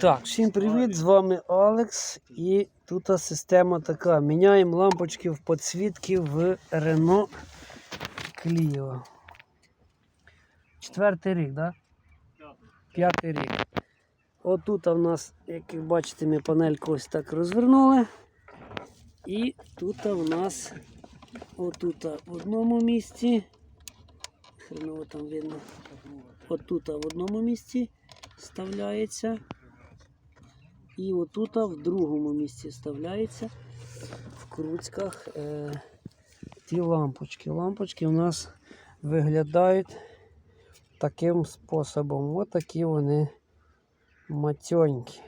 Так, всім привіт! З вами Алекс. І тут система така. Міняємо лампочки в підсвітки в Renault Clio. Четвертий рік, так? Да? П'ятий рік. Отут у нас, як ви бачите, ми панельку ось так розвернули. І тут у нас отут в одному місці. Хреново там видно. Отут в одному місці вставляється. І отут в другому місці вставляється в круцьках е, ті лампочки. Лампочки у нас виглядають таким способом. Ось такі вони матьонькі.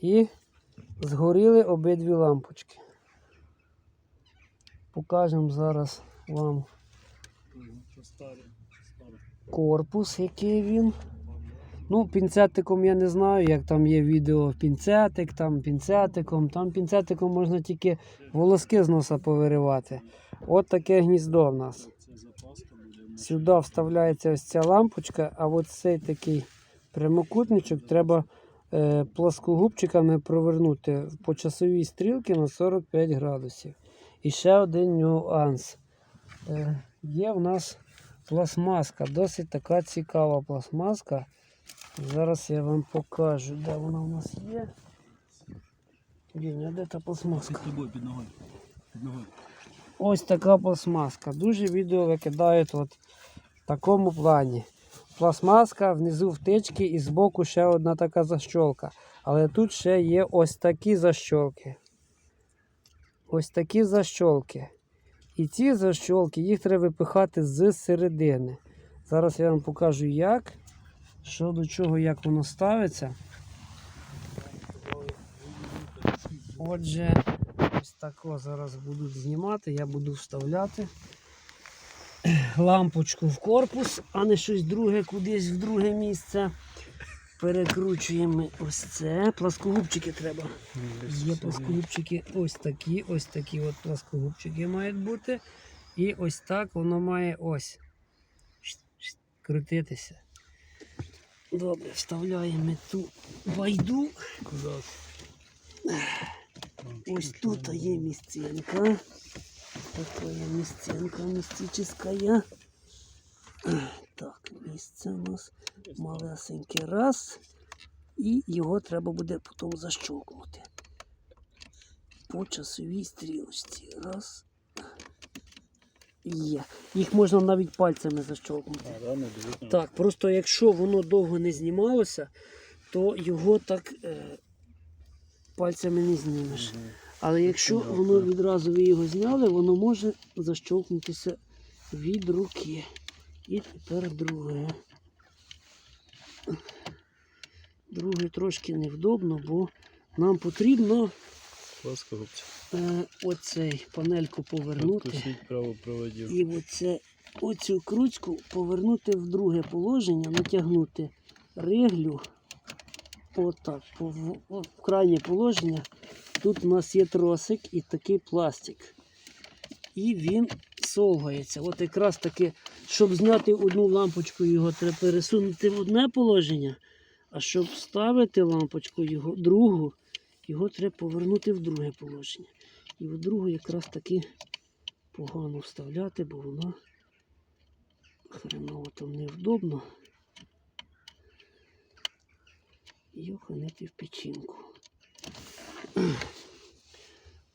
І згоріли обидві лампочки. Покажемо зараз вам корпус, який він. Ну, пінцетиком я не знаю, як там є відео пінцетик, там пінцетиком. Там пінцетиком можна тільки волоски з носа повиривати. От таке гніздо в нас. Сюди вставляється ось ця лампочка, а от цей такий прямокутничок треба е, плоскогубчиками провернути по часовій стрілці на 45 градусів. І ще один нюанс. Е, є в нас пластмаска, досить така цікава пластмаска. Зараз я вам покажу, де вона у нас є. Діня, де та пластмаска? Під тобою, під ногою. Під ногою. Ось така пластмаска. Дуже відео викидають от в такому плані. Пластмаска, внизу втички і збоку ще одна така защолка. Але тут ще є ось такі защолки. Ось такі защолки. І ці защолки, їх треба випихати з середини. Зараз я вам покажу як. Що до чого, як воно ставиться. Отже, ось тако зараз будуть знімати, я буду вставляти лампочку в корпус, а не щось друге кудись в друге місце. Перекручуємо ось це. Пласкогубчики треба. Є пласкогубчики ось такі, ось такі от пласкогубчики мають бути. І ось так воно має ось крутитися. Добре, вставляємо ту байду. Ось тут є місцинка. Така є місцинка містична. Так, місце у нас малесеньке раз. І його треба буде потім защолкнути. По часовій стрілочці. Раз. Є. Їх можна навіть пальцями защолкнути. Так, просто якщо воно довго не знімалося, то його так е, пальцями не знімеш. Але якщо воно відразу ви його зняли, воно може защолкнутися від руки. І тепер друге. Друге трошки невдобно, бо нам потрібно Ласка, оцей панельку повернути. І оце, оцю кручку повернути в друге положення, натягнути риглю. Отак, в, крайнє положення. Тут у нас є тросик і такий пластик. І він совгається. От якраз таки, щоб зняти одну лампочку, його треба пересунути в одне положення. А щоб ставити лампочку його другу, його треба повернути в друге положення. І в другу якраз таки погано вставляти, бо воно хреново там невдобно. І оханити в печінку.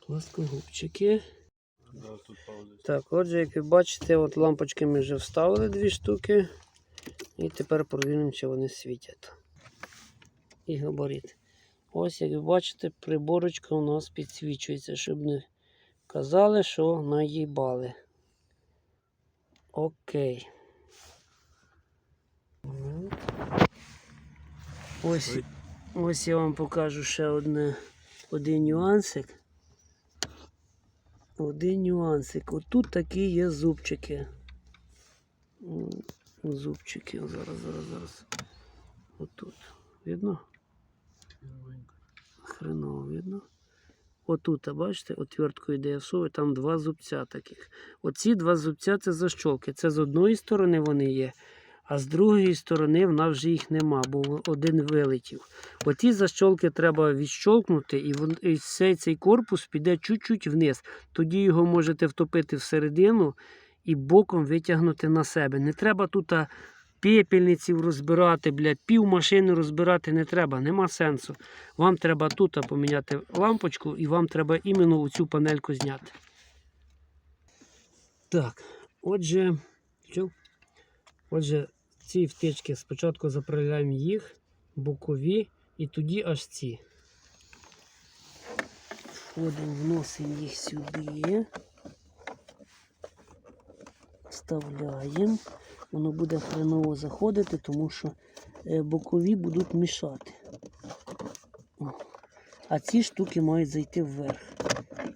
Пласкогубчики. Так, отже, як ви бачите, от лампочки ми вже вставили дві штуки. І тепер провіримо, чи вони світять. І габарит. Ось, як ви бачите, приборочка у нас підсвічується, щоб не казали, що наїбали. Окей. Ну. Ось, ось я вам покажу ще одне, один нюансик. Один нюансик. Отут такі є зубчики. Зубчики. Зараз, зараз, зараз. Отут. Видно? Хреново видно. Отут, бачите, отверткою йде всовую, там два зубця таких. Оці два зубця це защолки. Це з одної сторони вони є, а з другої сторони в нас вже їх нема, бо один вилетів. Оті защолки треба відщолкнути, і, і цей, цей корпус піде чуть-чуть вниз. Тоді його можете втопити всередину і боком витягнути на себе. Не треба тут пепельниців розбирати, блядь, пів машини розбирати не треба, нема сенсу. Вам треба тут поміняти лампочку, і вам треба іменно цю панельку зняти. Так, отже, що? Отже, ці втички спочатку заправляємо їх, бокові, і тоді аж ці. Входимо, вносимо їх сюди. Вставляємо. Воно буде хреново заходити, тому що е, бокові будуть мішати. А ці штуки мають зайти вверх.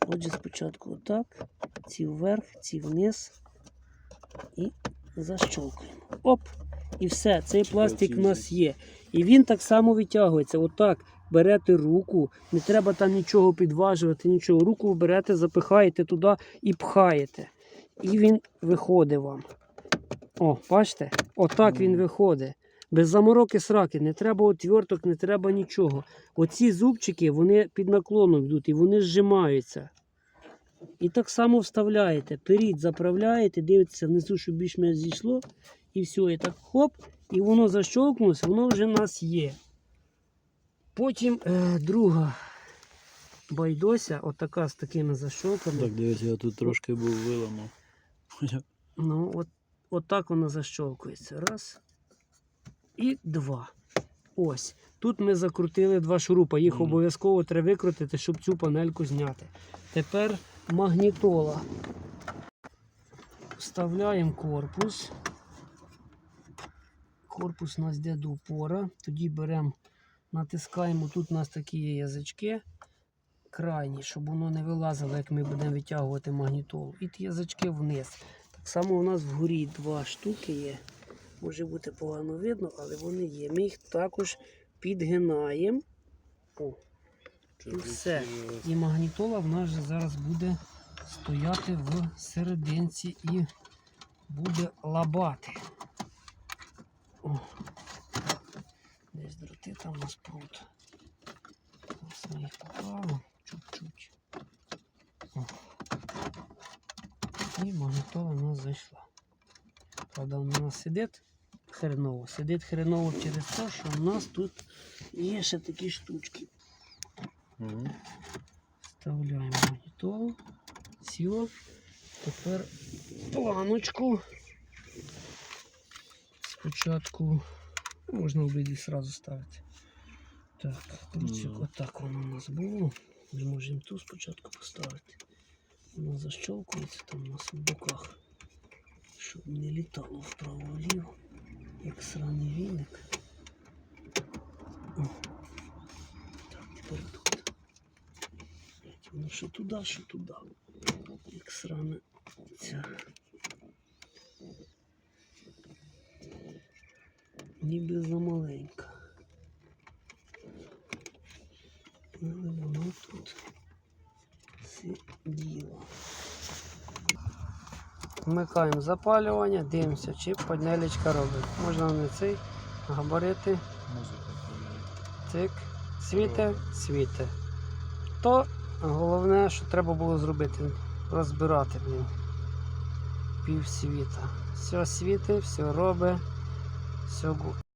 Отже, спочатку отак, ці вверх, ці вниз і защолкуємо. Оп! І все, цей пластик в нас є. І він так само витягується. Отак берете руку, не треба там нічого підважувати, нічого. Руку берете, запихаєте туди і пхаєте. І він виходить вам. О, бачите? Отак він виходить. Без замороки сраки, не треба отверток, не треба нічого. Оці зубчики вони під наклоном йдуть і вони зжимаються. І так само вставляєте. Перід заправляєте, дивитеся внизу, щоб більш-менш зійшло. І все, і так хоп, і воно защолкнулося, воно вже в нас є. Потім е, друга байдося, отака з такими защолками. Так, дивіться, я тут трошки був виламав. Ну, от, от так воно защолкується. Раз. І два. Ось. Тут ми закрутили два шурупа. Їх обов'язково треба викрутити, щоб цю панельку зняти. Тепер магнітола. Вставляємо корпус. Корпус у нас йде до упора. Тоді беремо, натискаємо. Тут у нас такі є язички крайні, щоб воно не вилазило, як ми будемо витягувати магнітолу. І ті язички вниз. Само у нас вгорі два штуки є. Може бути погано видно, але вони є. Ми їх також підгинаємо. О, І все. і магнітола в нас зараз буде стояти в серединці і буде лабати. О. Десь дроти там у нас прут. Ось ми їх поправимо чуть-чуть. І магнітола в нас зайшла. Правда, вона у нас сидить хреново. Сидить хреново через те, що у нас тут є ще такі штучки. Мгм. Вставляємо магнітолу. Сіло. Тепер планочку. Спочатку можна обидві одразу ставити. Так, дивіться, Ну. отак воно у нас було. Ми можемо ту спочатку поставити. Воно защолкується там у нас в боках, щоб не літало вправо-вліво, як сраний віник. О. Так, тепер тут. Воно що туди, що туди. Як срана ця. Ніби замаленька. Але воно тут сиділо. Вмикаємо запалювання, дивимося, чи панелечка робить. Можна на цей габарити. Цик, світе, світе. То головне, що треба було зробити, розбирати блін. Пів світа. Все світить, все робить, все гу-